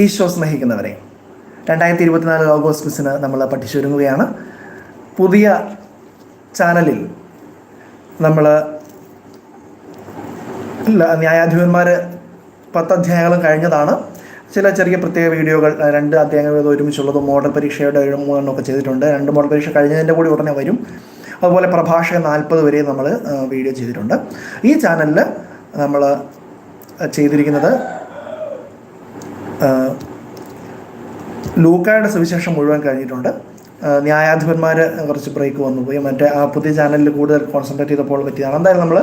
ഈശോ സ്നേഹിക്കുന്നവരെ. രണ്ടായിരത്തി ഇരുപത്തിനാല് ഓഗസ്റ്റ് ക്വിസിന് നമ്മൾ പഠിച്ചൊരുങ്ങുകയാണ് പുതിയ ചാനലിൽ നമ്മൾ ന്യായാധിപന്മാർ പത്ത് അധ്യായങ്ങളും കഴിഞ്ഞതാണ്. ചില ചെറിയ പ്രത്യേക വീഡിയോകൾ രണ്ട് അധ്യായങ്ങൾ വീതം ഒരുമിച്ചുള്ളതും മോഡൽ പരീക്ഷയുടെ ഒരു മൂന്നെണ്ണം ഒക്കെ ചെയ്തിട്ടുണ്ട്. രണ്ട് മോഡൽ പരീക്ഷ കഴിഞ്ഞതിന്റെ കൂടി ഉടനെ വരും. അതുപോലെ പ്രഭാഷക നാൽപ്പത് വരെ നമ്മൾ വീഡിയോ ചെയ്തിട്ടുണ്ട്. ഈ ചാനലിൽ നമ്മൾ ചെയ്തിരിക്കുന്നത് ലൂക്കായുടെ സുവിശേഷം മുഴുവൻ കഴിഞ്ഞിട്ടുണ്ട്. ന്യായാധിപന്മാർ കുറച്ച് ബ്രേക്ക് വന്നുപോയി മറ്റേ ആ പുതിയ ചാനലിൽ കൂടുതൽ കോൺസെൻട്രേറ്റ് ചെയ്തപ്പോൾ പറ്റിയതാണ്. എന്തായാലും നമ്മൾ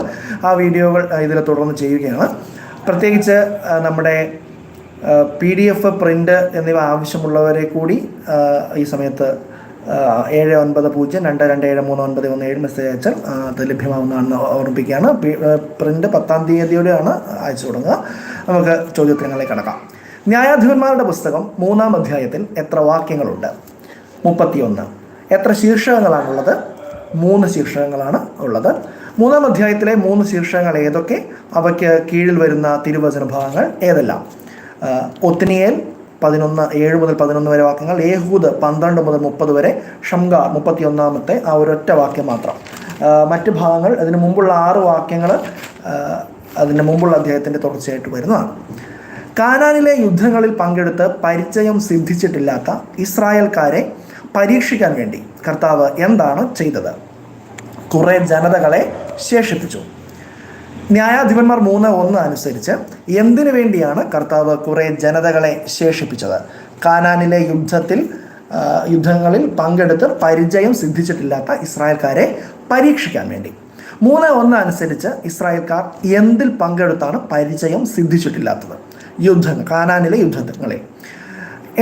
ആ വീഡിയോകൾ ഇതിൽ തുടർന്ന് ചെയ്യുകയാണ്. പ്രത്യേകിച്ച് നമ്മുടെ പി ഡി എഫ് പ്രിന്റ് എന്നിവ ആവശ്യമുള്ളവരെ കൂടി ഈ സമയത്ത് ഏഴ് ഒൻപത് പൂജ്യം രണ്ട് രണ്ട് ഏഴ് മൂന്ന് ഒൻപത് ഒന്ന് ഏഴ് മെസ്സേജ് അയച്ചാൽ അത് ലഭ്യമാവുന്നതാണെന്ന് ഓർമ്മിപ്പിക്കുകയാണ്. പ്രിന്റ് പത്താം തീയതിയോടെയാണ് അയച്ചു തുടങ്ങുക. നമുക്ക് ചോദ്യോത്തരങ്ങളിലേക്ക് കടക്കാം. ന്യായാധിപന്മാരുടെ പുസ്തകം മൂന്നാം അധ്യായത്തിൽ എത്ര വാക്യങ്ങളുണ്ട്? മുപ്പത്തിയൊന്ന്. എത്ര ശീർഷകങ്ങളാണുള്ളത്? മൂന്ന് ശീർഷകങ്ങളാണ് ഉള്ളത്. മൂന്നാം അധ്യായത്തിലെ മൂന്ന് ശീർഷകങ്ങൾ ഏതൊക്കെ? അവയ്ക്ക് കീഴിൽ വരുന്ന തിരുവചന ഭാഗങ്ങൾ ഏതെല്ലാം? ഒത്തിനിയേൽ പതിനൊന്ന് ഏഴ് മുതൽ പതിനൊന്ന് വരെ വാക്യങ്ങൾ ഏഹൂദ് പന്ത്രണ്ട് മുതൽ മുപ്പത് വരെ ഷംഗാർ മുപ്പത്തിയൊന്നാമത്തെ ആ ഒരൊറ്റ വാക്യം മാത്രം. മറ്റ് ഭാഗങ്ങൾ അതിന് മുമ്പുള്ള ആറ് വാക്യങ്ങൾ അതിന് മുമ്പുള്ള അധ്യായത്തിന്റെ തുടർച്ചയായിട്ട് വരുന്നതാണ്. കാനാനിലെ യുദ്ധങ്ങളിൽ പങ്കെടുത്ത് പരിചയം സിദ്ധിച്ചിട്ടില്ലാത്ത ഇസ്രായേൽക്കാരെ പരീക്ഷിക്കാൻ വേണ്ടി കർത്താവ് എന്താണ് ചെയ്തത്? കുറേ ജനതകളെ ശേഷിപ്പിച്ചു. ന്യായാധിപന്മാർ മൂന്ന് ഒന്ന് അനുസരിച്ച് എന്തിനു വേണ്ടിയാണ് കർത്താവ് കുറേ ജനതകളെ ശേഷിപ്പിച്ചത്? കാനാനിലെ യുദ്ധത്തിൽ യുദ്ധങ്ങളിൽ പങ്കെടുത്ത് പരിചയം സിദ്ധിച്ചിട്ടില്ലാത്ത ഇസ്രായേൽക്കാരെ പരീക്ഷിക്കാൻ വേണ്ടി. മൂന്ന് ഒന്ന് അനുസരിച്ച് ഇസ്രായേൽക്കാർ എന്തിൽ പങ്കെടുത്താണ് പരിചയം സിദ്ധിച്ചിട്ടില്ലാത്തത്? യുദ്ധങ്ങൾ കാനാനിലെ യുദ്ധങ്ങളെ.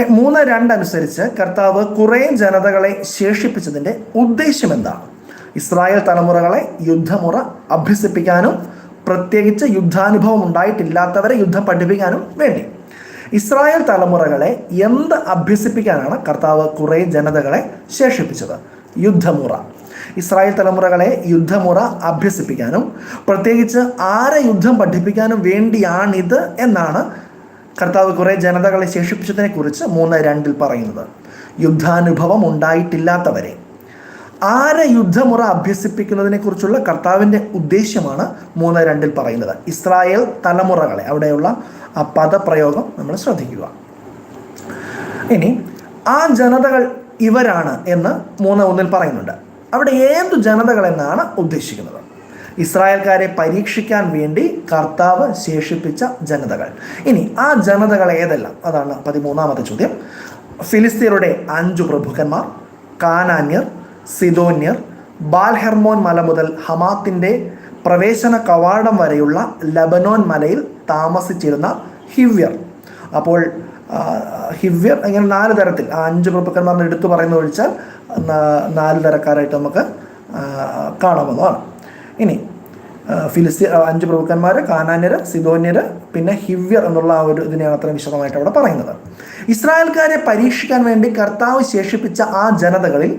മൂന്ന് രണ്ടനുസരിച്ച് കർത്താവ് കുറേ ജനതകളെ ശേഷിപ്പിച്ചതിന്റെ ഉദ്ദേശ്യം എന്താണ്? ഇസ്രായേൽ തലമുറകളെ യുദ്ധമുറ അഭ്യസിപ്പിക്കാനും പ്രത്യേകിച്ച് യുദ്ധാനുഭവം ഉണ്ടായിട്ടില്ലാത്തവരെ യുദ്ധം പഠിപ്പിക്കാനും വേണ്ടി. ഇസ്രായേൽ തലമുറകളെ എന്ത് അഭ്യസിപ്പിക്കാനാണ് കർത്താവ് കുറേ ജനതകളെ ശേഷിപ്പിച്ചത്? യുദ്ധമുറ. ഇസ്രായേൽ തലമുറകളെ യുദ്ധമുറ അഭ്യസിപ്പിക്കാനും പ്രത്യേകിച്ച് ആരെ യുദ്ധം പഠിപ്പിക്കാനും വേണ്ടിയാണിത് എന്നാണ് കർത്താവ് കുറേ ജനതകളെ ശേഷിപ്പിച്ചതിനെ കുറിച്ച് മൂന്ന് രണ്ടിൽ പറയുന്നത്. യുദ്ധാനുഭവം ഉണ്ടായിട്ടില്ലാത്തവരെ. ആരെ യുദ്ധമുറ അഭ്യസിപ്പിക്കുന്നതിനെ കുറിച്ചുള്ള കർത്താവിന്റെ ഉദ്ദേശ്യമാണ് മൂന്ന് രണ്ടിൽ പറയുന്നത്. ഇസ്രായേൽ തലമുറകളെ. അവിടെയുള്ള ആ പദപ്രയോഗം നമ്മൾ ശ്രദ്ധിക്കുക. ഇനി ആ ജനതകൾ ഇവരാണ് എന്ന് മൂന്ന് ഒന്നിൽ പറയുന്നുണ്ട്. അവിടെ ഏതു ജനതകൾ എന്നാണ് ഉദ്ദേശിക്കുന്നത്? ഇസ്രായേൽക്കാരെ പരീക്ഷിക്കാൻ വേണ്ടി കർത്താവ് ശേഷിപ്പിച്ച ജനതകൾ. ഇനി ആ ജനതകൾ ഏതെല്ലാം? അതാണ് പതിമൂന്നാമത്തെ ചോദ്യം. ഫിലിസ്തീനയുടെ അഞ്ചു പ്രഭുക്കന്മാർ കാനാന്യർ സിദോന്യർ ബാൽഹെർമോൻ മല മുതൽ ഹമാത്തിന്റെ പ്രവേശന കവാടം വരെയുള്ള ലബനോൻ മലയിൽ താമസിച്ചിരുന്ന ഹിവ്യർ. അപ്പോൾ ഹിവ്യർ ഇങ്ങനെ നാല് തരത്തിൽ ആ അഞ്ച് പ്രഭുക്കന്മാർ എടുത്തു പറയുന്നത് ഒഴിച്ചാൽ നാല് തരക്കാരായിട്ട് നമുക്ക് കാണാവുന്നതാണ്. ഇനി ഫിലിസ്തീൻ അഞ്ച് പ്രഭുക്കന്മാർ കാനാന്യർ സിദോന്യർ പിന്നെ ഹിവ്യർ എന്നുള്ള ആ ഒരു ഇതിനെയാണ് അത്ര വിശദമായിട്ട് അവിടെ പറയുന്നത്. ഇസ്രായേൽക്കാരെ പരീക്ഷിക്കാൻ വേണ്ടി കർത്താവ് ശേഷിപ്പിച്ച ആ ജനതകളിൽ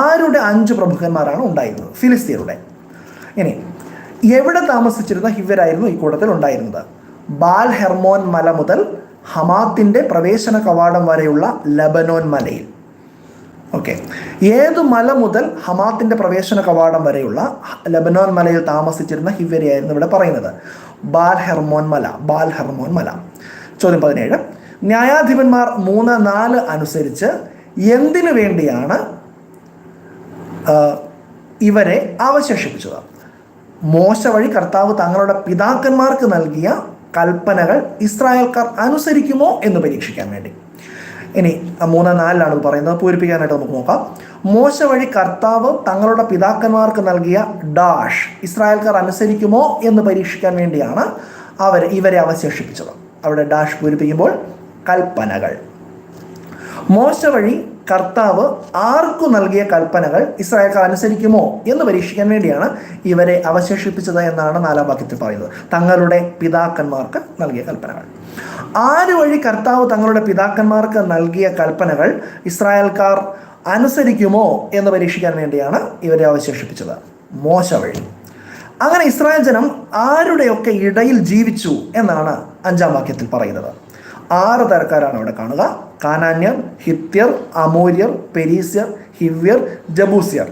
ആരുടെ അഞ്ച് പ്രഭുക്കന്മാരാണ് ഉണ്ടായിരുന്നത്? ഫിലിസ്തീനയുടെ ഇനി എവിടെ താമസിച്ചിരുന്ന ഹിവ്യരായിരുന്നു ഈ കൂട്ടത്തിൽ ഉണ്ടായിരുന്നത്? ബാൽ ഹെർമോൻ മല മുതൽ ഹമാത്തിന്റെ പ്രവേശന കവാടം വരെയുള്ള ലബനോൻ മലയിൽ. ഓക്കെ ഏത് മല മുതൽ ഹമാത്തിന്റെ പ്രവേശന കവാടം വരെയുള്ള ലബനോൻ മലയിൽ താമസിച്ചിരുന്ന ഹിവരിയായിരുന്നു ഇവിടെ പറയുന്നത്. ബാൽ ഹെർമോൻ മല ബാൽ ഹെർമോൻ മല. ചോദ്യം പതിനേഴ്. ന്യായാധിപന്മാർ മൂന്ന് നാല് അനുസരിച്ച് എന്തിനു വേണ്ടിയാണ് ഇവരെ അവശേഷിപ്പിച്ചത്? മോശ വഴി കർത്താവ് തങ്ങളുടെ പിതാക്കന്മാർക്ക് നൽകിയ കൽപ്പനകൾ ഇസ്രായേൽക്കാർ അനുസരിക്കുമോ എന്ന് പരീക്ഷിക്കാൻ വേണ്ടി. ഇനി മൂന്ന് നാലിലാണ് ഇത് പറയുന്നത്. പൂരിപ്പിക്കാനായിട്ട് നമുക്ക് നോക്കാം. മോശ വഴി കർത്താവ് തങ്ങളുടെ പിതാക്കന്മാർക്ക് നൽകിയ ഡാഷ് ഇസ്രായേൽക്കാർ അനുസരിക്കുമോ എന്ന് പരീക്ഷിക്കാൻ വേണ്ടിയാണ് അവർ ഇവരെ അവശേഷിപ്പിച്ചത്. അവിടെ ഡാഷ് പൂരിപ്പിക്കുമ്പോൾ കൽപ്പനകൾ. മോശ വഴി കർത്താവ് ആർക്കു നൽകിയ കൽപ്പനകൾ ഇസ്രായേൽക്കാർ അനുസരിക്കുമോ എന്ന് പരീക്ഷിക്കാൻ വേണ്ടിയാണ് ഇവരെ അവശേഷിപ്പിച്ചത് എന്നാണ് നാലാം വാക്യത്തിൽ പറയുന്നത്. തങ്ങളുടെ പിതാക്കന്മാർക്ക് നൽകിയ കൽപ്പനകൾ. ആര് വഴി കർത്താവ് തങ്ങളുടെ പിതാക്കന്മാർക്ക് നൽകിയ കൽപ്പനകൾ ഇസ്രായേൽക്കാർ അനുസരിക്കുമോ എന്ന് പരീക്ഷിക്കാൻ വേണ്ടിയാണ് ഇവരെ അവശേഷിപ്പിച്ചത്. മോശ വഴി. അങ്ങനെ ഇസ്രായേൽ ജനം ആരുടെയൊക്കെ ഇടയിൽ ജീവിച്ചു എന്നാണ് അഞ്ചാം വാക്യത്തിൽ പറയുന്നത്. ആറ് തരക്കാരാണ് അവിടെ കാണുക. കാനാന്യർ ഹിത്യർ അമൂര്യർ പെരീസ്യർ ഹിവ്യർ ജബൂസ്യർ.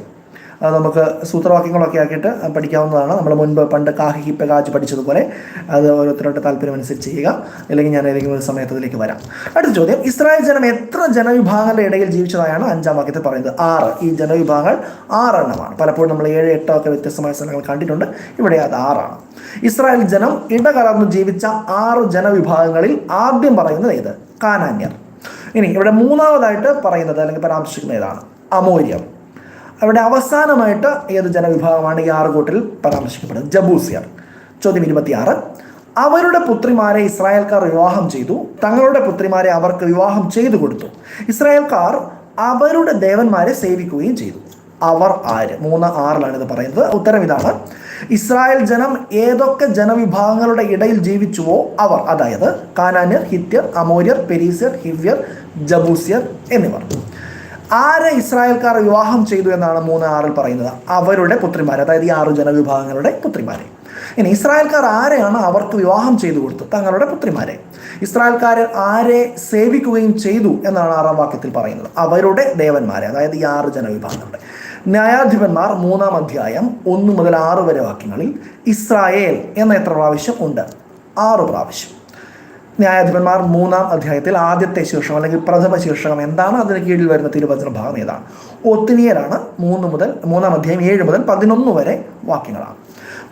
അത് നമുക്ക് സൂത്രവാക്യങ്ങളൊക്കെ ആക്കിയിട്ട് പഠിക്കാവുന്നതാണ്. നമ്മൾ മുൻപ് പണ്ട് കാഹി ഹിപ്പ കാജ് പഠിച്ചതുപോലെ അത് ഓരോരുത്തരുടെ താല്പര്യം അനുസരിച്ച് ചെയ്യുക. അല്ലെങ്കിൽ ഞാൻ ഏതെങ്കിലും ഒരു സമയത്ത് അതിലേക്ക് വരാം. അടുത്ത ചോദ്യം. ഇസ്രായേൽ ജനം എത്ര ജനവിഭാഗങ്ങളുടെ ഇടയിൽ ജീവിച്ചതായാണ് അഞ്ചാം വാക്യത്തിൽ പറയുന്നത്. ആറ്. ഈ ജനവിഭാഗങ്ങൾ ആറെണ്ണമാണ്. പലപ്പോഴും നമ്മൾ ഏഴ് എട്ടോ ഒക്കെ വ്യത്യസ്തമായ സ്ഥലങ്ങൾ കണ്ടിട്ടുണ്ട്. ഇവിടെ അത് ആറാണ്. ഇസ്രായേൽ ജനം ഇടകലർന്ന് ജീവിച്ച ആറ് ജനവിഭാഗങ്ങളിൽ ആദ്യം പറയുന്നത് ഏത്? കാനാന്യർ. ഇനി ഇവിടെ മൂന്നാമതായിട്ട് പറയുന്നത് അല്ലെങ്കിൽ പരാമർശിക്കുന്ന ഏതാണ് അമൂല്യം അവിടെ അവസാനമായിട്ട് ഏത് ജനവിഭാഗമാണ് ഈ ആറ് കൂട്ടിൽ പരാമർശിക്കപ്പെടുന്നത്? ജബൂസിയർ. ചോദ്യം ഇരുപത്തിയാറ്. അവരുടെ പുത്രിമാരെ ഇസ്രായേൽക്കാർ വിവാഹം ചെയ്തു. തങ്ങളുടെ പുത്രിമാരെ അവർക്ക് വിവാഹം ചെയ്തു കൊടുത്തു. ഇസ്രായേൽക്കാർ അവരുടെ ദേവന്മാരെ സേവിക്കുകയും ചെയ്തു. അവർ ആര്? മൂന്ന് ആറിലാണ് ഇത് പറയുന്നത്. ഉത്തരം ഇതാണ്. ഇസ്രായേൽ ജനം ഏതൊക്കെ ജനവിഭാഗങ്ങളുടെ ഇടയിൽ ജീവിച്ചുവോ അവർ അതായത് കാനാന്യർ ഹിത്യർ അമോര്യർ പെരീസ്യർ ഹിവ്യർ ജബൂസ്യർ എന്നിവർ. ആരെ ഇസ്രായേൽക്കാർ വിവാഹം ചെയ്തു എന്നാണ് മൂന്ന് ആറിൽ പറയുന്നത്? അവരുടെ പുത്രിമാരെ അതായത് ഈ ആറ് ജനവിഭാഗങ്ങളുടെ പുത്രിമാരെ. ഇനി ഇസ്രായേൽക്കാർ ആരെയാണ് അവർക്ക് വിവാഹം ചെയ്തു കൊടുത്തത്? തങ്ങളുടെ പുത്രിമാരെ. ഇസ്രായേൽക്കാർ ആരെ സേവിക്കുകയും ചെയ്തു എന്നാണ് ആറാം വാക്യത്തിൽ പറയുന്നത്? അവരുടെ ദേവന്മാരെ അതായത് ഈ ആറ് ജനവിഭാഗങ്ങളുടെ. ന്യായാധിപന്മാർ മൂന്നാം അധ്യായം ഒന്ന് മുതൽ ആറ് വരെ വാക്യങ്ങളിൽ ഇസ്രായേൽ എന്ന എത്ര പ്രാവശ്യം ഉണ്ട്? ആറ് പ്രാവശ്യം. ന്യായാധിപന്മാർ മൂന്നാം അധ്യായത്തിൽ ആദ്യത്തെ ശീർഷകം അല്ലെങ്കിൽ പ്രഥമ ശീർഷകം എന്താണ്? അതിന് കീഴിൽ വരുന്ന തിരുവചന ഭാഗം ഏതാണ് ഒത്തിനിയരാണ് മൂന്ന് മുതൽ മൂന്നാം അധ്യായം ഏഴ് മുതൽ പതിനൊന്ന് വരെ വാക്യങ്ങളാണ്.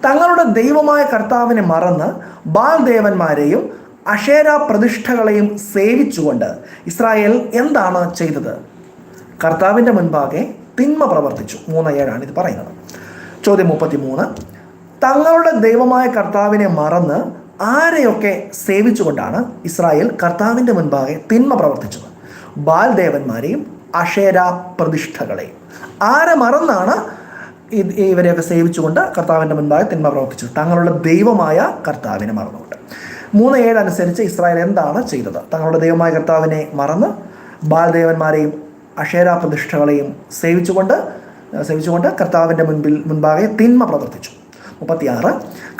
തങ്ങളുടെ ദൈവമായ കർത്താവിനെ മറന്ന് ബാൽ ദേവന്മാരെയും അഷേര പ്രതിഷ്ഠകളെയും സേവിച്ചുകൊണ്ട് ഇസ്രായേൽ എന്താണ് ചെയ്തത്? കർത്താവിന്റെ മുൻപാകെ തിന്മ പ്രവർത്തിച്ചു. മൂന്ന് ഏഴാണ് ഇത് പറയുന്നത്. ചോദ്യം മുപ്പത്തി മൂന്ന് തങ്ങളുടെ ദൈവമായ കർത്താവിനെ മറന്ന് ആരെയൊക്കെ സേവിച്ചുകൊണ്ടാണ് ഇസ്രായേൽ കർത്താവിന്റെ മുൻപാകെ തിന്മ പ്രവർത്തിച്ചത്? ബാൽദേവന്മാരെയും അഷേര പ്രതിഷ്ഠകളെയും ആരെ മറന്നാണ് ഇവരെയൊക്കെ സേവിച്ചുകൊണ്ട് കർത്താവിന്റെ മുൻപാകെ തിന്മ പ്രവർത്തിച്ചത്? തങ്ങളുടെ ദൈവമായ കർത്താവിനെ മറന്നുകൊണ്ട്. മൂന്ന് ഏഴ് അനുസരിച്ച് ഇസ്രായേൽ എന്താണ് ചെയ്തത്? തങ്ങളുടെ ദൈവമായ കർത്താവിനെ മറന്ന് ബാലദേവന്മാരെയും അഷേര പ്രതിഷ്ഠകളെയും സേവിച്ചുകൊണ്ട് സേവിച്ചുകൊണ്ട് കർത്താവിന്റെ മുൻപിൽ മുൻപാകെ തിന്മ പ്രവർത്തിച്ചു. മുപ്പത്തിയാറ്.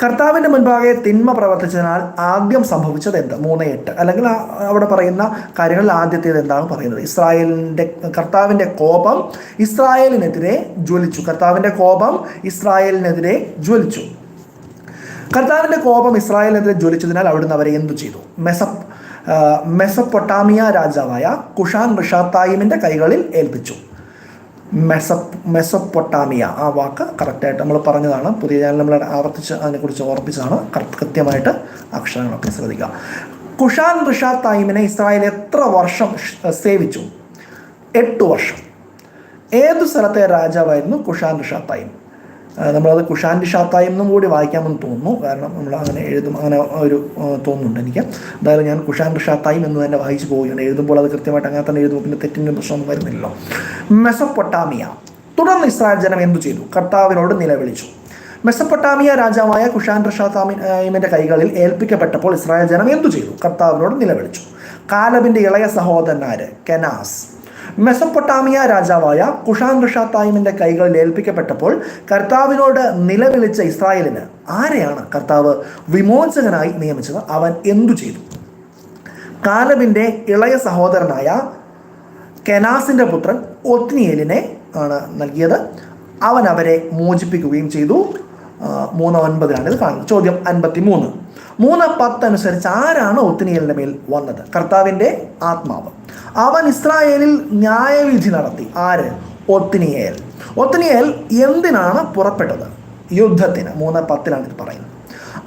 കർത്താവിന്റെ മുൻപാകെ തിന്മ പ്രവർത്തിച്ചതിനാൽ ആദ്യം സംഭവിച്ചത് എന്ത്? മൂന്ന് എട്ട്. അല്ലെങ്കിൽ അവിടെ പറയുന്ന കാര്യങ്ങളിൽ ആദ്യത്തേത് എന്താണ് പറയുന്നത്? ഇസ്രായേലിന്റെ കർത്താവിന്റെ കോപം ഇസ്രായേലിനെതിരെ ജ്വലിച്ചു. കർത്താവിന്റെ കോപം ഇസ്രായേലിനെതിരെ ജ്വലിച്ചു. കർത്താവിന്റെ കോപം ഇസ്രായേലിനെതിരെ ജ്വലിച്ചതിനാൽ അവിടുന്ന് അവരെ എന്തു ചെയ്തു? മെസപ്പ് ആ, മെസപ്പൊട്ടാമിയ രാജാവായ കുഷാൻ റിഷാത്തായിമിന്റെ കൈകളിൽ ഏൽപ്പിച്ചു. മെസ മെസപ്പൊട്ടാമിയ. ആ വാക്ക് കറക്റ്റായിട്ട് നമ്മൾ പറഞ്ഞതാണ്. പുതിയ ചാനൽ നമ്മൾ ആവർത്തിച്ച് അതിനെക്കുറിച്ച് ഓർപ്പിച്ചതാണ്. കറക്റ്റ് കൃത്യമായിട്ട് അക്ഷരങ്ങളൊക്കെ ശ്രദ്ധിക്കുക. കുഷാൻ റിഷാത്തായിമിനെ ഇസ്രായേൽ എത്ര വർഷം സേവിച്ചു? എട്ട് വർഷം. ഏതു സ്ഥലത്തെ രാജാവായിരുന്നു കുഷാൻ റിഷാത്തായിം ആ, നമ്മളത് കുഷാൻ ഷാത്തായി എന്നും കൂടി വായിക്കാമെന്ന് തോന്നുന്നു. കാരണം നമ്മൾ അങ്ങനെ എഴുതും അങ്ങനെ ഒരു തോന്നുന്നുണ്ട് എനിക്ക്. എന്തായാലും ഞാൻ കുഷാൻ ഷാത്തായും എന്ന് തന്നെ വായിച്ചു പോവുകയാണ് എഴുതുമ്പോൾ അത് കൃത്യമായിട്ട് അങ്ങനെ തന്നെ എഴുതുമ്പോൾ പിന്നെ തെറ്റിന്റെ പ്രശ്നമൊന്നും വരുന്നില്ലല്ലോ. മെസപ്പൊട്ടാമിയ തുടർന്ന് ഇസ്രായേൽ ജനം എന്തു ചെയ്തു? കർത്താവിനോട് നിലവിളിച്ചു. മെസ്സപ്പൊട്ടാമിയ രാജാവായ കുഷാൻ റഷാത്താമിന്റെ കൈകളിൽ ഏൽപ്പിക്കപ്പെട്ടപ്പോൾ ഇസ്രായേൽ ജനം എന്തു ചെയ്തു? കർത്താവിനോട് നിലവിളിച്ചു. കാലബിന്റെ ഇളയ സഹോദരനാര് കെനാസ്. മെസ്സപ്പൊട്ടാമിയ രാജാവായ കുഷാൻ റഷാത്തായിമിന്റെ കൈകളിൽ ഏൽപ്പിക്കപ്പെട്ടപ്പോൾ കർത്താവിനോട് നിലവിളിച്ച ഇസ്രായേലിന് ആരെയാണ് കർത്താവ് വിമോചകനായി നിയമിച്ചത്? അവൻ എന്തു ചെയ്തു? കാലബിന്റെ ഇളയ സഹോദരനായ കെനാസിന്റെ പുത്രൻ ഒത്നിയേലിനെ ആണ് നൽകിയത്. അവൻ അവരെ മോചിപ്പിക്കുകയും ചെയ്തു. മൂന്ന് ഒൻപതിലാണ് ഇത് കാണുന്നത് ചോദ്യം അൻപത്തി മൂന്ന് മൂന്ന് പത്ത് അനുസരിച്ച് ആരാണ് ഒത്തിനിയലിന്റെ മേൽ വന്നത്? കർത്താവിന്റെ ആത്മാവ്. അവൻ ഇസ്രായേലിൽ ന്യായവിധി നടത്തി. ആര്? ഒത്തിനിയേൽ. ഒത്തിനിയേൽ എന്തിനാണ് പുറപ്പെട്ടത്? യുദ്ധത്തിന്. മൂന്ന് പത്തിലാണ് ഇത് പറയുന്നത്.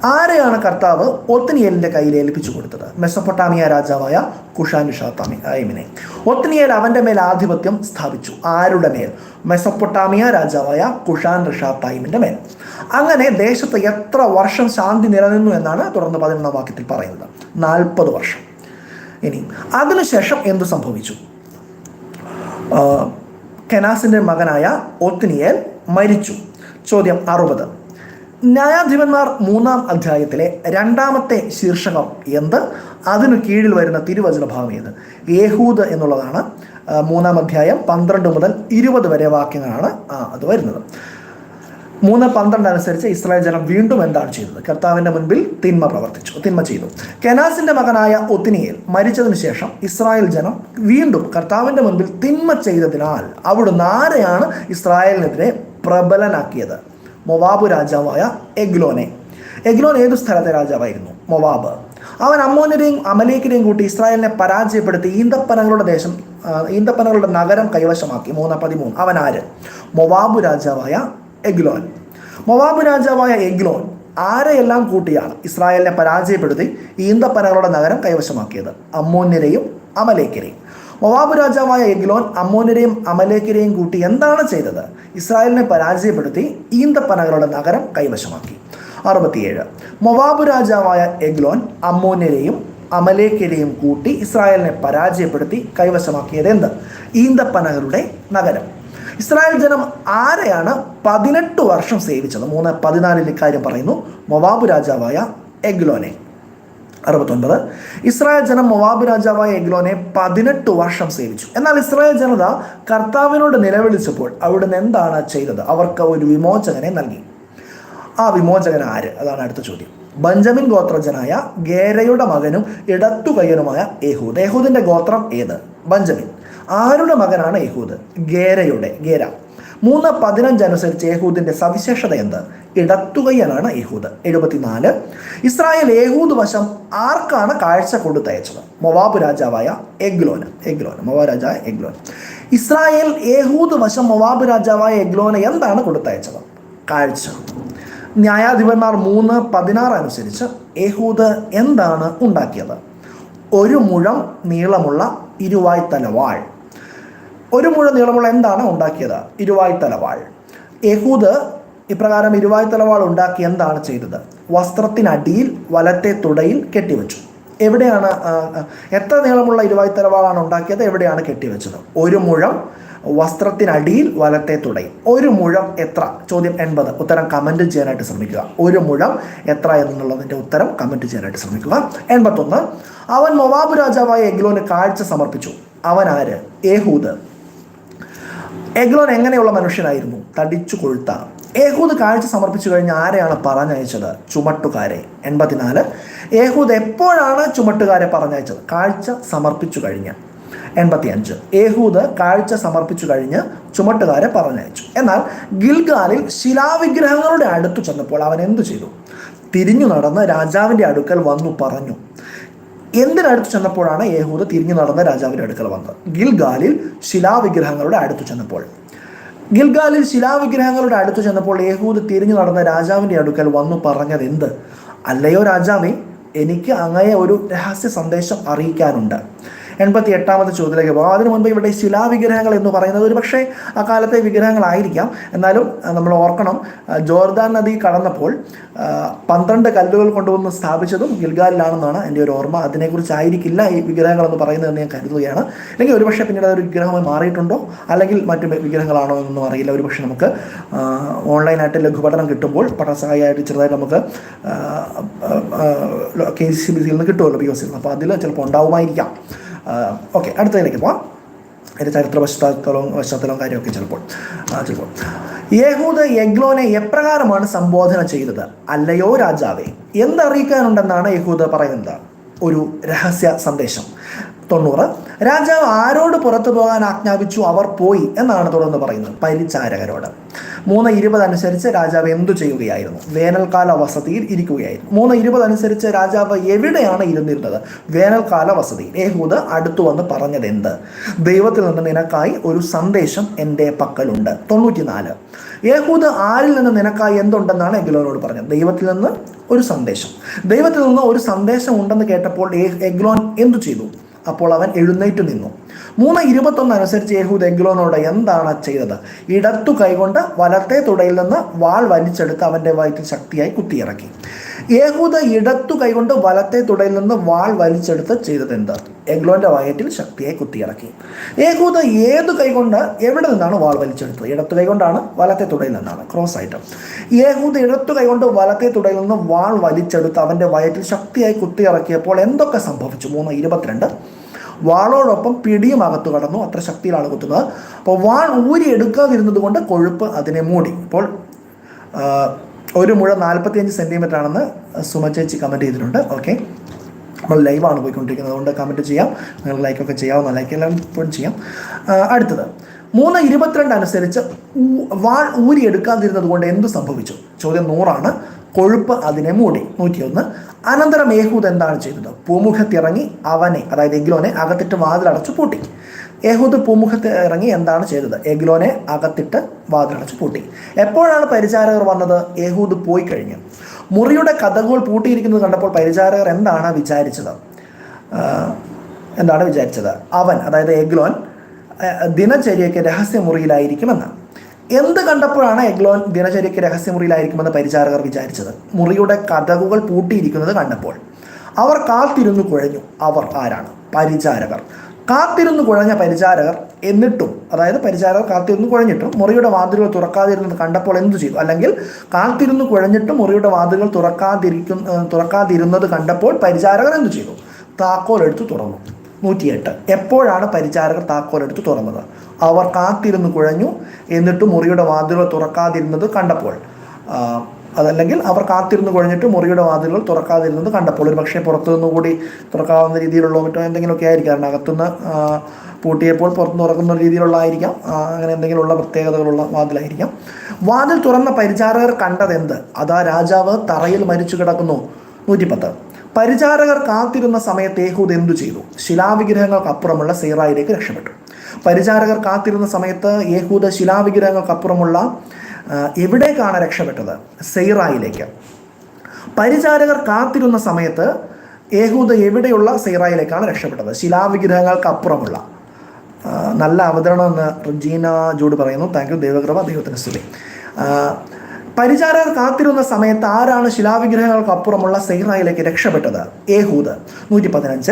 ആരെയാണ് കർത്താവ് ഒത്തനിയേലിന്റെ കയ്യിൽ ഏൽപ്പിച്ചു കൊടുത്തത്? മെസ്സപ്പൊട്ടാമിയ രാജാവായ കുഷാനുഷാത്താമി ഐമിനെ ആയിമിനെ അവന്റെ മേൽ ആധിപത്യം സ്ഥാപിച്ചു. ആരുടെ മേൽ? മെസ്സപ്പൊട്ടാമിയ രാജാവായ കുഷാൻ റിഷാത്തായിമിന്റെ മേൽ. അങ്ങനെ ദേശത്ത് എത്ര വർഷം ശാന്തി നിലനിന്നു എന്നാണ് തുടർന്ന് പതിനൊന്നാം വാക്യത്തിൽ പറയുന്നത്. നാൽപ്പത് വർഷം. ഇനി അതിനുശേഷം എന്ത് സംഭവിച്ചു? ആ, കെനാസിന്റെ മകനായ ഒത്തിനിയേൽ മരിച്ചു. ചോദ്യം അറുപത്. ന്യായാധിപന്മാർ മൂന്നാം അധ്യായത്തിലെ രണ്ടാമത്തെ ശീർഷകം എന്ത്? അതിനു കീഴിൽ വരുന്ന തിരുവചന ഭാഗം ഏത്? യേഹൂദ് എന്നുള്ളതാണ് മൂന്നാം അധ്യായം പന്ത്രണ്ട് മുതൽ ഇരുപത് വരെ വാക്യങ്ങളാണ് അത് വരുന്നത്. മൂന്ന് പന്ത്രണ്ട് അനുസരിച്ച് ഇസ്രായേൽ ജനം വീണ്ടും എന്താണ് ചെയ്തത്? കർത്താവിന്റെ മുൻപിൽ തിന്മ പ്രവർത്തിച്ചു തിന്മ ചെയ്തു. കെനാസിന്റെ മകനായ ഒത്തിനിയേൽ മരിച്ചതിന് ശേഷം ഇസ്രായേൽ ജനം വീണ്ടും കർത്താവിന്റെ മുൻപിൽ തിന്മ ചെയ്തതിനാൽ അവിടുന്ന് ആരെയാണ് ഇസ്രായേലിനെതിരെ പ്രബലനാക്കിയത്? മൊവാബ് രാജാവായ എഗ്ലോനെ. എഗ്ലോൻ ഏതു സ്ഥലത്തെ രാജാവായിരുന്നു? മൊവാബ്. അവൻ അമ്മോനെയും അമലേക്കിനെയും കൂട്ടി ഇസ്രായേലിനെ പരാജയപ്പെടുത്തി ഈന്തപ്പനകളുടെ ദേശം ഈന്തപ്പനകളുടെ നഗരം കൈവശമാക്കി. മൂന്ന് പതിമൂന്ന്. അവൻ ആര്? മൊവാബു രാജാവായ എഗ്ലോൻ. മൊവാബു രാജാവായ എഗ്ലോൻ ആരെയെല്ലാം കൂട്ടിയാണ് ഇസ്രായേലിനെ പരാജയപ്പെടുത്തി ഈന്തപ്പനകളുടെ നഗരം കൈവശമാക്കിയത്? അമ്മോന്യരെയും അമലേക്കരെയും മൊവാബ് രാജാവായ എഗ്ലോൻ അമ്മോനരെയും അമലേക്കരെയും കൂട്ടി എന്താണ് ചെയ്തത്? ഇസ്രായേലിനെ പരാജയപ്പെടുത്തി ഈന്തപ്പനകളുടെ നഗരം കൈവശമാക്കി. അറുപത്തിയേഴ്. മൊവാബ് രാജാവായ എഗ്ലോൻ അമോനരെയും അമലേക്കരെയും കൂട്ടി ഇസ്രായേലിനെ പരാജയപ്പെടുത്തി കൈവശമാക്കിയത് എന്ത്? ഈന്തപ്പനകളുടെ നഗരം. ഇസ്രായേൽ ജനം ആരെയാണ് പതിനെട്ട് വർഷം സേവിച്ചത്? മൂന്ന് പതിനാലിൽ ഇക്കാര്യം പറയുന്നു. മൊവാബ് രാജാവായ എഗ്ലോനെ. അറുപത്തൊൻപത്. ഇസ്രായേൽ ജനം മൊവാബ് രാജാവായ എഗ്ലോനെ പതിനെട്ട് വർഷം സേവിച്ചു. എന്നാൽ ഇസ്രായേൽ ജനത കർത്താവിനോട് നിലവിളിച്ചപ്പോൾ അവിടുന്ന് എന്താണ് ചെയ്തത്? അവർക്ക് ഒരു വിമോചകനെ നൽകി. ആ വിമോചകൻ ആര്? അതാണ് അടുത്ത ചോദ്യം. ബഞ്ചമിൻ ഗോത്രജനായ ഗേരയുടെ മകനും ഇടത്തുകയ്യനുമായ യഹൂദ് ഏഹൂദിന്റെ ഗോത്രം ഏത്? ബഞ്ചമിൻ. ആരുടെ മകനാണ് ഏഹൂദ്? ഗേരയുടെ ഗേര. മൂന്ന് പതിനഞ്ച് അനുസരിച്ച് യഹൂദിന്റെ സവിശേഷത എന്ത്? ഇടത്തുകയ്യനാണ് യഹൂദ് എഴുപത്തിനാല് ഇസ്രായേൽ യഹൂദ് വശം ആർക്കാണ് കാഴ്ച കൊടുത്തയച്ചത് മൊവാബ് രാജാവായ എഗ്ലോന്. എഗ്ലോന് മൊവാബ് രാജാവായ എഗ്ലോൻ ഇസ്രായേൽ യഹൂദ് വശം മൊവാബ് രാജാവായ എഗ്ലോന് എന്താണ് കൊടുത്തയച്ചത് കാഴ്ച. ന്യായാധിപന്മാർ മൂന്ന് പതിനാറ് അനുസരിച്ച് യഹൂദ് എന്താണ് ഉണ്ടാക്കിയത്? ഒരു മുഴം നീളമുള്ള ഇരുവായ്ത്തല വാൾ. ഒരു മുഴ നീളമുള്ള എന്താണ് ഉണ്ടാക്കിയത്? ഇരുവായ്ത്തലവാൾ യഹൂദ് ഇപ്രകാരം ഇരുവായ്ത്തലവാൾ ഉണ്ടാക്കി എന്താണ് ചെയ്തത്? വസ്ത്രത്തിനടിയിൽ വലത്തെ തുടയിൽ കെട്ടിവെച്ചു. എവിടെയാണ് എത്ര നീളമുള്ള ഇരുവായ്ത്തലവാളാണ് ഉണ്ടാക്കിയത്? എവിടെയാണ് കെട്ടിവെച്ചത്? ഒരു മുഴം വസ്ത്രത്തിനടിയിൽ വലത്തെ തുടയിൽ. ഒരു മുഴം എത്ര? ചോദ്യം എൺപത്. ഉത്തരം കമന്റ് ചെയ്യാനായിട്ട് ശ്രമിക്കുക. ഒരു മുഴം എത്ര എന്നുള്ളതിന്റെ ഉത്തരം കമന്റ് ചെയ്യാനായിട്ട് ശ്രമിക്കുക. എൺപത്തൊന്ന്. അവൻ മൊവാബ് രാജാവായ എഗ്ലോന് കാഴ്ച സമർപ്പിച്ചു. അവൻ ആര് ഏഹൂദ് എഗ്ലോൻ എങ്ങനെയുള്ള മനുഷ്യനായിരുന്നു? തടിച്ചു കൊഴുത്ത. ഏഹൂദ് കാഴ്ച സമർപ്പിച്ചു കഴിഞ്ഞ് ആരെയാണ് പറഞ്ഞയച്ചത്? ചുമട്ടുകാരെ. എൺപത്തിനാല്. ഏഹൂദ് എപ്പോഴാണ് ചുമട്ടുകാരെ പറഞ്ഞയച്ചത്? കാഴ്ച സമർപ്പിച്ചു കഴിഞ്ഞ്. എൺപത്തിയഞ്ച്. ഏഹൂദ് കാഴ്ച സമർപ്പിച്ചു കഴിഞ്ഞ് ചുമട്ടുകാരെ പറഞ്ഞയച്ചു. എന്നാൽ ഗിൽഗാലിൽ ശിലാവിഗ്രഹങ്ങളുടെ അടുത്ത് ചെന്നപ്പോൾ അവൻ എന്തു ചെയ്തു? തിരിഞ്ഞു നടന്ന് രാജാവിന്റെ അടുക്കൽ വന്നു പറഞ്ഞു. എന്തിനടുത്ത് ചെന്നപ്പോഴാണ് യേഹൂദ് തിരിഞ്ഞു നടന്ന രാജാവിന്റെ അടുക്കൽ വന്നത്? ഗിൽഗാലിൽ ശിലാവിഗ്രഹങ്ങളുടെ അടുത്ത് ചെന്നപ്പോൾ. ഗിൽഗാലിൽ ശിലാവിഗ്രഹങ്ങളുടെ അടുത്ത് ചെന്നപ്പോൾ യേഹൂദ് തിരിഞ്ഞു നടന്ന രാജാവിന്റെ അടുക്കൽ വന്നു പറഞ്ഞത് എന്ത് അല്ലയോ രാജാവേ എനിക്ക് അങ്ങയെ ഒരു രഹസ്യ സന്ദേശം അറിയിക്കാനുണ്ട്. എൺപത്തി എട്ടാമത്തെ ചോദ്യത്തിലേക്ക് പോകാം. അതിനു മുൻപ് ഇവിടെ ശിലാവിഗ്രഹങ്ങൾ എന്ന് പറയുന്നത് ഒരു പക്ഷേ ആ കാലത്തെ വിഗ്രഹങ്ങളായിരിക്കാം. എന്നാലും നമ്മൾ ഓർക്കണം ജോർദാൻ നദി കടന്നപ്പോൾ പന്ത്രണ്ട് കല്ലുകൾ കൊണ്ടുവന്ന് സ്ഥാപിച്ചതും ഗിൽഗാലിലാണെന്നാണ് എന്റെ ഒരു ഓർമ്മ. അതിനെക്കുറിച്ചായിരിക്കില്ല ഈ വിഗ്രഹങ്ങൾ എന്ന് പറയുന്നതെന്ന് ഞാൻ കരുതുകയാണ്. അല്ലെങ്കിൽ ഒരുപക്ഷെ പിന്നീട് അതൊരു വിഗ്രഹമായി മാറിയിട്ടുണ്ടോ? അല്ലെങ്കിൽ മറ്റു വിഗ്രഹങ്ങളാണോ എന്നൊന്നും അറിയില്ല. ഒരുപക്ഷെ നമുക്ക് ഓൺലൈനായിട്ട് ലഘുപഠനം കിട്ടുമ്പോൾ പഠനസഹായമായിട്ട് ചെറുതായിട്ട് നമുക്ക് കെ സി ബി സിയിൽ നിന്ന് കിട്ടുമല്ലോ പി ഒ സിയിൽ നിന്ന്. അപ്പോൾ അതിൽ ചിലപ്പോൾ ഉണ്ടാവുമായിരിക്കാം. ഓക്കെ അടുത്തതിലേക്ക് പോവാം. അതിന്റെ ചരിത്ര പശ്ചാത്തലവും പശ്ചാത്തലവും കാര്യമൊക്കെ ചിലപ്പോൾ ചിലപ്പോൾ. യേഹൂദ് യഗ്ലോനെ എപ്രകാരമാണ് സംബോധന ചെയ്തത്? അല്ലയോ രാജാവേ എന്തറിയിക്കാനുണ്ടെന്നാണ് യഹൂദ് പറയുന്നത്? ഒരു രഹസ്യ സന്ദേശം. തൊണ്ണൂറ്. രാജാവ് ആരോട് പുറത്തു പോകാൻ ആജ്ഞാപിച്ചു? അവർ പോയി എന്നാണ് തുടർന്ന് പറയുന്നത് പരിചാരകരോട് മൂന്ന് ഇരുപത് അനുസരിച്ച് രാജാവ് എന്തു ചെയ്യുകയായിരുന്നു? വേനൽക്കാല വസതിയിൽ ഇരിക്കുകയായിരുന്നു. മൂന്ന് ഇരുപത് അനുസരിച്ച് രാജാവ് എവിടെയാണ് ഇരുന്നിരുന്നത്? വേനൽക്കാല വസതിയിൽ. ഏഹൂദ് അടുത്തു വന്ന് പറഞ്ഞത് എന്ത് ദൈവത്തിൽ നിന്ന് നിനക്കായി ഒരു സന്ദേശം എന്റെ പക്കലുണ്ട്. തൊണ്ണൂറ്റിനാല്. ഏഹൂദ് ആരിൽ നിന്ന് നിനക്കായി എന്തുണ്ടെന്നാണ് എഗ്ലോനോട് പറഞ്ഞത്? ദൈവത്തിൽ നിന്ന് ഒരു സന്ദേശം. ദൈവത്തിൽ നിന്ന് ഒരു സന്ദേശം ഉണ്ടെന്ന് കേട്ടപ്പോൾ എഗ്ലോൻ എന്തു ചെയ്തു? അപ്പോൾ അവൻ എഴുന്നേറ്റ് നിന്നു. മൂന്ന് ഇരുപത്തൊന്ന് അനുസരിച്ച് യേഹൂദ് എഗ്ലോനോട് എന്താണ് ചെയ്തത്? ഇടത്തു കൈകൊണ്ട് വലത്തെ തുടയിൽ നിന്ന് വാൾ വലിച്ചെടുത്ത് അവന്റെ വയറ്റിൽ ശക്തിയായി കുത്തിയിറക്കി. യേഹൂദ് ഇടത്തു കൈകൊണ്ട് വലത്തെ തുടയിൽ നിന്ന് വാൾ വലിച്ചെടുത്ത് ചെയ്തത് എന്ത്? എഗ്ലോന്റെ വയറ്റിൽ ശക്തിയായി കുത്തിയിറക്കി. യേഹൂദ് ഏത് കൈകൊണ്ട് എവിടെ നിന്നാണ് വാൾ വലിച്ചെടുത്തത്? ഇടത്തു കൈകൊണ്ടാണ് വലത്തെ തുടയിൽ നിന്നാണ്. ക്രോസ് ആയിട്ട് യേഹൂദ് ഇടത്തു കൈകൊണ്ട് വലത്തെ തുടയിൽ നിന്ന് വാൾ വലിച്ചെടുത്ത് അവന്റെ വയറ്റിൽ ശക്തിയായി കുത്തിയിറക്കിയപ്പോൾ എന്തൊക്കെ സംഭവിച്ചു? മൂന്ന് ഇരുപത്തിരണ്ട്. വാളോടൊപ്പം പിടിയും അകത്ത് കടന്നു. അത്ര ശക്തിയിലാണ് കുത്തുന്നത്. അപ്പോൾ വാൾ ഊരി എടുക്കാതിരുന്നത് കൊണ്ട് കൊഴുപ്പ് അതിനെ മൂടി. അപ്പോൾ ഒരു മുഴ നാൽപ്പത്തിയഞ്ച് സെന്റിമീറ്റർ ആണെന്ന് സുമ ചേച്ചി കമന്റ് ചെയ്തിട്ടുണ്ട്. ഓക്കെ നമ്മൾ ലൈവാണ് പോയിക്കൊണ്ടിരിക്കുന്നത്. അതുകൊണ്ട് കമന്റ് ചെയ്യാം. നിങ്ങൾ ലൈക്കൊക്കെ ചെയ്യാവുന്ന ലൈക്ക് എല്ലാം ഇപ്പോഴും ചെയ്യാം. അടുത്തത്. മൂന്ന് ഇരുപത്തിരണ്ട് അനുസരിച്ച് വാൾ ഊരിയെടുക്കാതിരുന്നത് കൊണ്ട് എന്ത് സംഭവിച്ചു? ചോദ്യം നൂറാണ്. കൊഴുപ്പ് അതിനെ മൂടി. നൂറ്റിയൊന്ന്. അനന്തരം ഏഹൂദ് എന്താണ് ചെയ്തത്? പൂമുഖത്തിറങ്ങി അവനെ അതായത് എഗ്ലോനെ അകത്തിട്ട് വാതിലടച്ചു പൂട്ടി. ഏഹൂദ് പൂമുഖത്ത് ഇറങ്ങി എന്താണ് ചെയ്തത്? എഗ്ലോനെ അകത്തിട്ട് വാതിലടച്ച് പൂട്ടി. എപ്പോഴാണ് പരിചാരകർ വന്നത്? ഏഹൂദ് പോയി കഴിഞ്ഞു. മുറിയുടെ കഥകൾ പൂട്ടിയിരിക്കുന്നത് കണ്ടപ്പോൾ പരിചാരകർ എന്താണ് വിചാരിച്ചത്? എന്താണ് വിചാരിച്ചത്? അവൻ അതായത് എഗ്ലോൻ ദിനചര്യയ്ക്ക് രഹസ്യമുറിയിലായിരിക്കുമെന്ന്. എന്ത് കണ്ടപ്പോഴാണ് എഗ്ലോൻ ദിനചര്യയ്ക്ക് രഹസ്യമുറിയിലായിരിക്കുമെന്ന് പരിചാരകർ വിചാരിച്ചത്? മുറിയുടെ കഥകുകൾ പൂട്ടിയിരിക്കുന്നത് കണ്ടപ്പോൾ. അവർ കാത്തിരുന്നു കുഴഞ്ഞു. അവർ ആരാണ്? പരിചാരകർ. കാത്തിരുന്നു കുഴഞ്ഞ പരിചാരകർ എന്നിട്ടും അതായത് പരിചാരകർ കാത്തിരുന്നു കുഴഞ്ഞിട്ടും മുറിയുടെ വാതിലുകൾ തുറക്കാതിരുന്നത് കണ്ടപ്പോൾ എന്തു ചെയ്തു? അല്ലെങ്കിൽ കാത്തിരുന്നു കുഴഞ്ഞിട്ടും മുറിയുടെ വാതിലുകൾ തുറക്കാതിരിക്കുന്ന തുറക്കാതിരുന്നത് കണ്ടപ്പോൾ പരിചാരകർ എന്തു ചെയ്തു? താക്കോൽ എടുത്ത് തുറന്നു. നൂറ്റിയെട്ട്. എപ്പോഴാണ് പരിചാരകർ താക്കോലെടുത്ത് തുറന്നത്? അവർ കാത്തിരുന്നു കുഴഞ്ഞു എന്നിട്ട് മുറിയുടെ വാതിലുകൾ തുറക്കാതിരുന്നത് കണ്ടപ്പോൾ. അതല്ലെങ്കിൽ അവർ കാത്തിരുന്ന് കുഴഞ്ഞിട്ട് മുറിയുടെ വാതിലുകൾ തുറക്കാതിരുന്നത് കണ്ടപ്പോൾ. ഒരു പക്ഷേ പുറത്തുനിന്ന് കൂടി തുറക്കാവുന്ന രീതിയിലുള്ള മറ്റോ എന്തെങ്കിലുമൊക്കെ ആയിരിക്കാം. കാരണം അകത്തുനിന്ന് പൂട്ടിയപ്പോൾ പുറത്തുനിന്ന് തുറക്കുന്ന രീതിയിലുള്ള ആയിരിക്കാം ആ, അങ്ങനെ എന്തെങ്കിലുമുള്ള പ്രത്യേകതകളുള്ള വാതിലായിരിക്കാം. വാതിൽ തുറന്ന പരിചാരകർ കണ്ടതെന്ത്? അതാ രാജാവ് തറയിൽ മരിച്ചു കിടക്കുന്നു. നൂറ്റിപ്പത്ത്. പരിചാരകർ കാത്തിരുന്ന സമയത്ത് ഏഹൂദ് എന്തു ചെയ്തു? ശിലാവിഗ്രഹങ്ങൾക്കപ്പുറമുള്ള സീറായിലേക്ക് രക്ഷപ്പെട്ടു. പരിചാരകർ കാത്തിരുന്ന സമയത്ത് യേഹൂദ് ശിലാവിഗ്രഹങ്ങൾക്കപ്പുറമുള്ള എവിടേക്കാണ് രക്ഷപ്പെട്ടത്? സെയ്റായിലേക്ക് പരിചാരകർ കാത്തിരുന്ന സമയത്ത് യേഹൂദ് എവിടെയുള്ള സെയ്റായിലേക്കാണ് രക്ഷപ്പെട്ടത്? ശിലാവിഗ്രഹങ്ങൾക്കപ്പുറമുള്ള. നല്ല അവതരണം എന്ന് റജീന ജോഡ് പറയുന്നു. Thank you. ദൈവകൃപ. ദൈവത്തിന് സ്തുതി. പരിചാരകർ കാത്തിരുന്ന സമയത്ത് ആരാണ് ശിലാവിഗ്രഹങ്ങൾക്ക് അപ്പുറമുള്ള സെയ്റായിലേക്ക് രക്ഷപ്പെട്ടത്? ഏഹൂദ്. നൂറ്റി പതിനഞ്ച്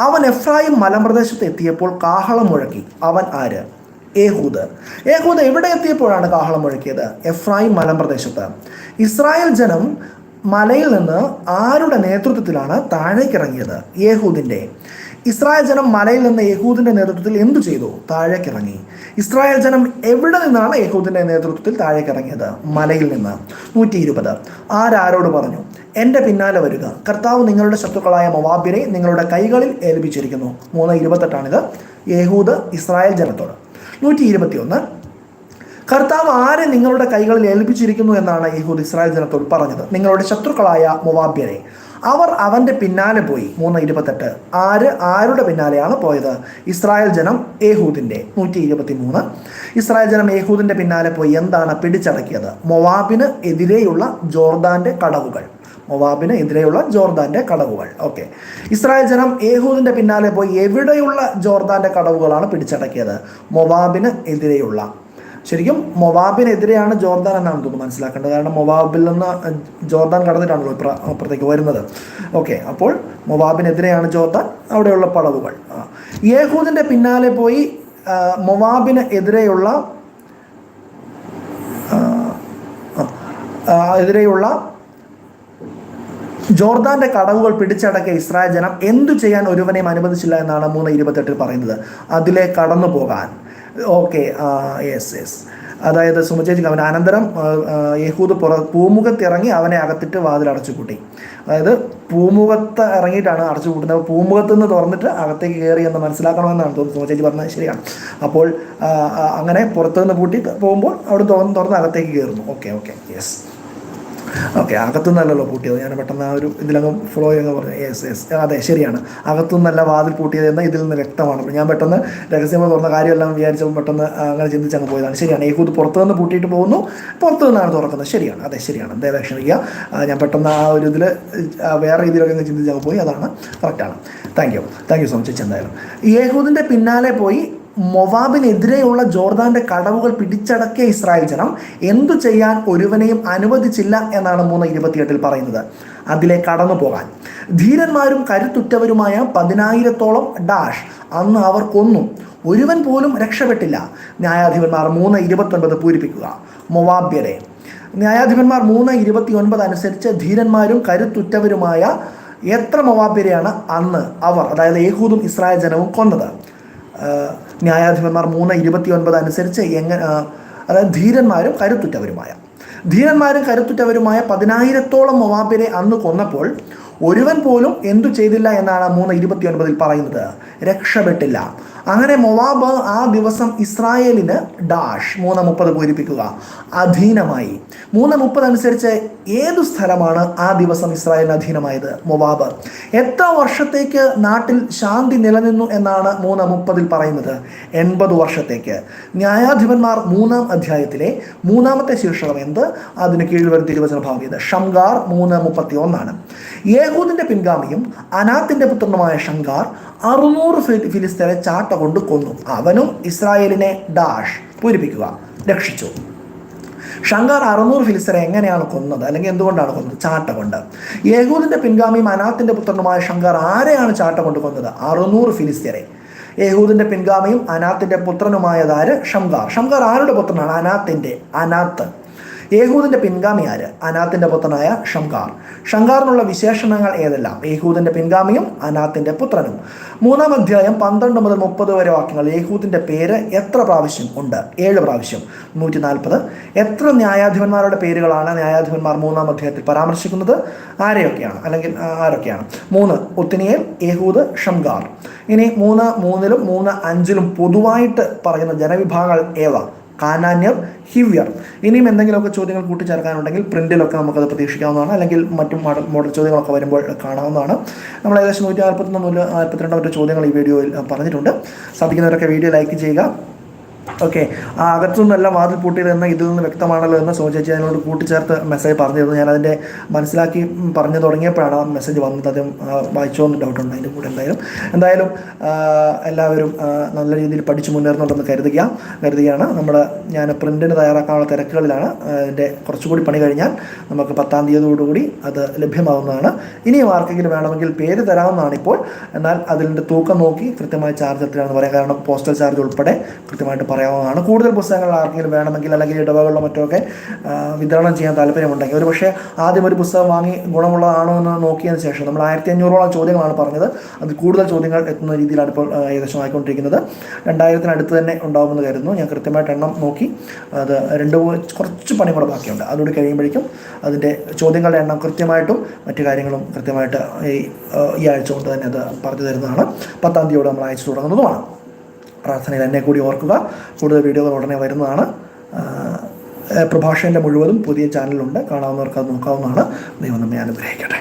അവൻ എഫ്രായിം മലമ്പ്രദേശത്ത് എത്തിയപ്പോൾ കാഹളം മുഴക്കി. അവൻ ആര്? ഏഹൂദ്. ഏഹൂദ് എവിടെ എത്തിയപ്പോഴാണ് കാഹളം മുഴക്കിയത്? എഫ്രായിം മലമ്പ്രദേശത്ത്. ഇസ്രായേൽ ജനം മലയിൽ നിന്ന് ആരുടെ നേതൃത്വത്തിലാണ് താഴേക്കിറങ്ങിയത്? യേഹൂദിന്റെ ഇസ്രായേൽ ജനം മലയിൽ നിന്ന് യഹൂദിന്റെ നേതൃത്വത്തിൽ എന്തു ചെയ്തു? താഴേക്കിറങ്ങി. ഇസ്രായേൽ ജനം എവിടെ നിന്നാണ് യഹൂദിന്റെ നേതൃത്വത്തിൽ താഴേക്കിറങ്ങിയത്? മലയിൽ നിന്ന്. നൂറ്റി ഇരുപത് ആരാരോട് പറഞ്ഞു? എന്റെ പിന്നാലെ വരിക. കർത്താവ് നിങ്ങളുടെ ശത്രുക്കളായ മൊവാബിനെ നിങ്ങളുടെ കൈകളിൽ ഏൽപ്പിച്ചിരിക്കുന്നു. മൂന്ന് ഇരുപത്തെട്ടാണിത്. യഹൂദ് ഇസ്രായേൽ ജനത്തോട്. നൂറ്റി ഇരുപത്തിയൊന്ന് കർത്താവ് ആരെ നിങ്ങളുടെ കൈകളിൽ ഏൽപ്പിച്ചിരിക്കുന്നു എന്നാണ് യഹൂദ് ഇസ്രായേൽ ജനത്തോട് പറഞ്ഞത്. നിങ്ങളുടെ ശത്രുക്കളായ മൊവാബ്യരെ. അവർ അവന്റെ പിന്നാലെ പോയി. മൂന്ന് ഇരുപത്തെട്ട്. ആര്? ആരുടെ പിന്നാലെയാണ് പോയത്? ഇസ്രായേൽ ജനം ഏഹൂദിന്റെ നൂറ്റി ഇരുപത്തി മൂന്ന് ഇസ്രായേൽ ജനം ഏഹൂദിന്റെ പിന്നാലെ പോയി. എന്താണ് പിടിച്ചടക്കിയത്? മൊവാബിന് എതിരെയുള്ള ജോർദാന്റെ കടവുകൾ. മൊവാബിന് എതിരെയുള്ള ജോർദാന്റെ കടവുകൾ. ഓക്കെ. ഇസ്രായേൽ ജനം ഏഹൂദിന്റെ പിന്നാലെ പോയി. എവിടെയുള്ള ജോർദാന്റെ കടവുകളാണ് പിടിച്ചടക്കിയത്? മൊവാബിന് എതിരെയുള്ള ശരിക്കും മൊവാബിനെതിരെയാണ് ജോർദാൻ എന്നാണ് തോന്നുന്നു മനസ്സിലാക്കേണ്ടത്. കാരണം മൊവാബിൽ നിന്ന് ജോർദാൻ കടന്നിട്ടാണല്ലോ ഇപ്ര അപ്പുറത്തേക്ക് വരുന്നത്. ഓക്കെ അപ്പോൾ മൊവാബിനെതിരെയാണ് ജോർദാൻ അവിടെയുള്ള പടവുകൾ. യേഹൂദിന്റെ പിന്നാലെ പോയി മൊവാബിന് എതിരെയുള്ള എതിരെയുള്ള ജോർദാന്റെ കടവുകൾ പിടിച്ചടക്കിയ ഇസ്രായേൽ ജനം എന്തു ചെയ്യാൻ ഒരുവനെയും അനുവദിച്ചില്ല എന്നാണ് മൂന്ന് ഇരുപത്തെട്ടിൽ പറയുന്നത്. അതിലെ കടന്നു പോകാൻ ഓക്കെ യെസ് യെസ് അതായത് സുമചേച്ചി അവൻ അനന്തരം യഹൂദ് പുറ പൂമുഖത്തിറങ്ങി അവനെ അകത്തിട്ട് വാതിൽ അടച്ചു കൂട്ടി അതായത് പൂമുഖത്ത് ഇറങ്ങിയിട്ടാണ് അടച്ചു കൂട്ടുന്നത് പൂമുഖത്ത് നിന്ന് തുറന്നിട്ട് അകത്തേക്ക് കയറി എന്ന് മനസ്സിലാക്കണമെന്നാണ് തോന്നുന്നത്. സുമചേച്ചി പറഞ്ഞത് ശരിയാണ്. അപ്പോൾ അങ്ങനെ പുറത്തുനിന്ന് പൂട്ടി പോകുമ്പോൾ അവിടെ തുറന്ന് തുറന്ന് അകത്തേക്ക് കയറുന്നു. ഓക്കെ ഓക്കെ യെസ് ഓക്കെ അകത്തുനിന്നല്ലല്ലോ പൂട്ടിയത്. ഞാൻ പെട്ടെന്ന് ആ ഒരു ഇതിലങ്ങ് ഫ്ലോ ചെയ്യുന്ന പറഞ്ഞു യെസ് യെസ് അതെ ശരിയാണ്. അകത്തുനിന്നല്ല വാതിൽ പൂട്ടിയത് എന്നാൽ ഇതിൽ നിന്ന് വ്യക്തമാണ്. ഞാൻ പെട്ടെന്ന് രഹസ്യമായി തുറന്ന കാര്യമെല്ലാം വിചാരിച്ചപ്പോൾ പെട്ടെന്ന് അങ്ങനെ ചിന്തിച്ച് അങ്ങ് പോയതാണ്. ശരിയാണ്. യേഹൂദ് പുറത്തു നിന്ന് പൂട്ടിയിട്ട് പോകുന്നു പുറത്തു നിന്നാണ് തുറക്കുന്നത്. ശരിയാണ്. അതെ ശരിയാണ്. ദയവായി ക്ഷമിക്കുക. ഞാൻ പെട്ടെന്ന് ആ ഒരു ഇതിൽ വേറെ രീതിയിലൊക്കെ ചിന്തിച്ചങ്ങ് പോയി. അതാണ് കറക്റ്റാണ് thank you thank you so much എന്തായാലും യേഹൂദിന്റെ പിന്നാലെ പോയി മൊവാബിനെതിരെയുള്ള ജോർദാന്റെ കടവുകൾ പിടിച്ചടക്കിയ ഇസ്രായേൽ ജനം എന്തു ചെയ്യാൻ ഒരുവനെയും അനുവദിച്ചില്ല എന്നാണ് മൂന്ന് ഇരുപത്തിയെട്ടിൽ പറയുന്നത്. അതിലെ കടന്നു പോകാൻ. ധീരന്മാരും കരുത്തുറ്റവരുമായ പതിനായിരത്തോളം ഡാഷ് അന്ന് അവർ കൊന്നു. ഒരുവൻ പോലും രക്ഷപ്പെട്ടില്ല. ന്യായാധിപന്മാർ മൂന്ന് ഇരുപത്തൊൻപത് പൂരിപ്പിക്കുക. മൊവാബ്യരെ. ന്യായാധിപന്മാർ മൂന്ന് ഇരുപത്തി ഒൻപത് അനുസരിച്ച് ധീരന്മാരും കരുത്തുറ്റവരുമായ എത്ര മൊവാബ്യരെയാണ് അന്ന് അവർ അതായത് യേഹൂദും ഇസ്രായേൽ ജനവും കൊന്നത്? ന്യായാധിപന്മാർ മൂന്ന് ഇരുപത്തി ഒൻപത് അനുസരിച്ച് എങ്ങനെ അതായത് ധീരന്മാരും കരുത്തുറ്റവരുമായ. ധീരന്മാരും കരുത്തുറ്റവരുമായ പതിനായിരത്തോളം മൊവാബിനെ അന്ന് കൊന്നപ്പോൾ ഒരുവൻ പോലും എന്തു ചെയ്തില്ല എന്നാണ് മൂന്ന് ഇരുപത്തി ഒൻപതിൽ പറയുന്നത്. രക്ഷപ്പെട്ടില്ല. അങ്ങനെ മൊവാബ് ആ ദിവസം ഇസ്രായേലിന് ഡാഷ് മൂന്ന് മുപ്പത് പൂരിപ്പിക്കുക അധീനമായി. മൂന്ന് മുപ്പത് അനുസരിച്ച് ഏതു സ്ഥലമാണ് ആ ദിവസം ഇസ്രായേലിന് അധീനമായത്? മൊവാബ്. എത്ര വർഷത്തേക്ക് നാട്ടിൽ ശാന്തി നിലനിന്നു എന്നാണ് മൂന്ന് മുപ്പതിൽ പറയുന്നത്? എൺപത് വർഷത്തേക്ക്. ന്യായാധിപന്മാർ മൂന്നാം അധ്യായത്തിലെ മൂന്നാമത്തെ ശീർഷകം എന്ത്? അതിന് കീഴിൽ വരുന്ന തിരുവചന ഭാവിയത് ഷംഗാർ മൂന്ന് മുപ്പത്തി ഒന്നാണ് യേഹൂദിന്റെ പിൻഗാമിയും അനാത്തിന്റെ പുത്രനുമായ ഷങ്കാർ അറുന്നൂറ് ഫിലിസ്തീനെ ചാട്ട കൊണ്ട് കൊന്നു. അവനും ഇസ്രായേലിനെ ഡാഷ് പൂരിപ്പിക്കുക. രക്ഷിച്ചു. ഷങ്കാർ അറുന്നൂറ് ഫിലിസ്തരെ എങ്ങനെയാണ് കൊന്നത്? അല്ലെങ്കിൽ എന്തുകൊണ്ടാണ് കൊന്നത്? ചാട്ട കൊണ്ട്. യഹൂദിന്റെ പിൻഗാമിയും അനാത്തിന്റെ പുത്രനുമായ ഷങ്കാർ ആരെയാണ് ചാട്ട കൊണ്ട് കൊന്നത്? അറുന്നൂറ് ഫിലിസ്തീനെ. യഹൂദിന്റെ പിൻഗാമിയും അനാത്തിന്റെ പുത്രനുമായതാര്? ഷംഗാർ ഷംഗാർ ആരുടെ പുത്രനാണ്? അനാത്തിന്റെ അനാത്ത്. യേഹൂദിന്റെ പിൻഗാമി ആര്? അനാത്തിന്റെ പുത്രനായ ഷംകാർ ഷംകാറിനുള്ള വിശേഷണങ്ങൾ ഏതെല്ലാം? യേഹൂദിന്റെ പിൻഗാമിയും അനാത്തിന്റെ പുത്രനും. മൂന്നാം അധ്യായം പന്ത്രണ്ട് മുതൽ മുപ്പത് വരെ വാക്യങ്ങൾ. യേഹൂദിന്റെ പേര് എത്ര പ്രാവശ്യം ഉണ്ട്? ഏഴ് പ്രാവശ്യം. നൂറ്റി നാൽപ്പത് എത്ര ന്യായാധിപന്മാരുടെ പേരുകളാണ് ന്യായാധിപന്മാർ മൂന്നാം അധ്യായത്തിൽ പരാമർശിക്കുന്നത്? ആരെയൊക്കെയാണ്? അല്ലെങ്കിൽ ആരൊക്കെയാണ്? മൂന്ന് ഒത്തിനിയേൽ യേഹൂദ് ഷംഗാർ ഇനി മൂന്ന് മൂന്നിലും മൂന്ന് അഞ്ചിലും പൊതുവായിട്ട് പറയുന്ന ജനവിഭാഗങ്ങൾ ഏവ കാനാന്യർ ഹിവ്യർ. ഇനിയും എന്തെങ്കിലുമൊക്കെ ചോദ്യങ്ങൾ കൂട്ടിച്ചേർക്കാനുണ്ടെങ്കിൽ പ്രിന്റിലൊക്കെ നമുക്കത് പ്രതീക്ഷിക്കാവുന്നതാണ്. അല്ലെങ്കിൽ മറ്റു മോഡൽ മോഡൽ ചോദ്യങ്ങളൊക്കെ വരുമ്പോൾ കാണാവുന്നതാണ്. നമ്മൾ ഏകദേശം നൂറ്റി നാൽപ്പത്തൊന്ന് മുതൽ നാൽപ്പത്തിരണ്ട് ചോദ്യങ്ങൾ ഈ വീഡിയോയിൽ പറഞ്ഞിട്ടുണ്ട്. സാധിക്കുന്നവരൊക്കെ വീഡിയോ ലൈക്ക് ചെയ്യുക. ഓക്കെ. ആ അകത്തുനിന്നെല്ലാം വാതിൽ പൂട്ടിയതെന്ന് ഇതിൽ നിന്ന് വ്യക്തമാണല്ലോ എന്ന് സോചേച്ചി അതിനോട് കൂട്ടിച്ചേർത്ത് മെസ്സേജ് പറഞ്ഞിരുന്നു. ഞാൻ അതിന്റെ മനസ്സിലാക്കി പറഞ്ഞു തുടങ്ങിയപ്പോഴാണ് ആ മെസ്സേജ് വന്നത്. അദ്ദേഹം വായിച്ചോ എന്ന് ഡൗട്ടുണ്ട് അതിന്റെ കൂടെ എന്തായാലും. എന്തായാലും എല്ലാവരും നല്ല രീതിയിൽ പഠിച്ചു മുന്നേറുന്നുണ്ടെന്ന് കരുതുക കരുതുകയാണ്. നമ്മൾ ഞാൻ പ്രിന്റിന് തയ്യാറാക്കാനുള്ള തിരക്കുകളിലാണ്. അതിന്റെ കുറച്ചുകൂടി പണി കഴിഞ്ഞാൽ നമുക്ക് പത്താം തീയതിയോടുകൂടി അത് ലഭ്യമാവുന്നതാണ്. ഇനിയും ആർക്കെങ്കിലും വേണമെങ്കിൽ പേര് തരാമെന്നാണ് ഇപ്പോൾ. എന്നാൽ അതിന്റെ തൂക്കം നോക്കി കൃത്യമായ ചാർജ് എത്രയാണെന്ന് പറയാം. കാരണം പോസ്റ്റൽ ചാർജ് ഉൾപ്പെടെ കൃത്യമായിട്ട് പറയാവുന്നതാണ്. കൂടുതൽ പുസ്തകങ്ങൾ ആർക്കെങ്കിലും വേണമെങ്കിൽ അല്ലെങ്കിൽ ഇടവകളിലോ മറ്റോ ഒക്കെ വിതരണം ചെയ്യാൻ താല്പര്യമുണ്ടെങ്കിൽ. ഒരു പക്ഷേ ആദ്യം ഒരു പുസ്തകം വാങ്ങി ഗുണമുള്ളതാണോ എന്ന് നോക്കിയതിന് ശേഷം നമ്മൾ ആയിരത്തി അഞ്ഞൂറോളം ചോദ്യങ്ങളാണ് പറഞ്ഞത്. അത് കൂടുതൽ ചോദ്യങ്ങൾ എത്തുന്ന രീതിയിലാണ് ഇപ്പോൾ ഏകദേശം ആയിക്കൊണ്ടിരിക്കുന്നത്. രണ്ടായിരത്തിനടുത്ത് തന്നെ ഉണ്ടാകുമെന്ന് കരുതുന്നു. ഞാൻ കൃത്യമായിട്ട് എണ്ണം നോക്കി. അത് രണ്ട് കുറച്ച് പണി കൂടെ ബാക്കിയുണ്ട്. അതുകൂടി കഴിയുമ്പോഴേക്കും അതിന്റെ ചോദ്യങ്ങളുടെ എണ്ണം കൃത്യമായിട്ടും മറ്റു കാര്യങ്ങളും കൃത്യമായിട്ട് ഈ ഈ ആഴ്ച കൊണ്ട് തന്നെ അത് പറഞ്ഞു തരുന്നതാണ്. പത്താം തീയതിയോടെ നമ്മൾ അയച്ചു തുടങ്ങുന്നതുമാണ്. പ്രാർത്ഥനയിൽ എന്നെ കൂടി ഓർക്കുക. കൂടുതൽ വീഡിയോകൾ ഉടനെ വരുന്നതാണ്. പ്രഭാഷകന്റെ മുഴുവനും പുതിയ ചാനലുണ്ട് കാണാവുന്നവർക്ക് അത് നോക്കാവുന്നതാണ്. ദൈവം നമ്മെ അനുഗ്രഹിക്കട്ടെ.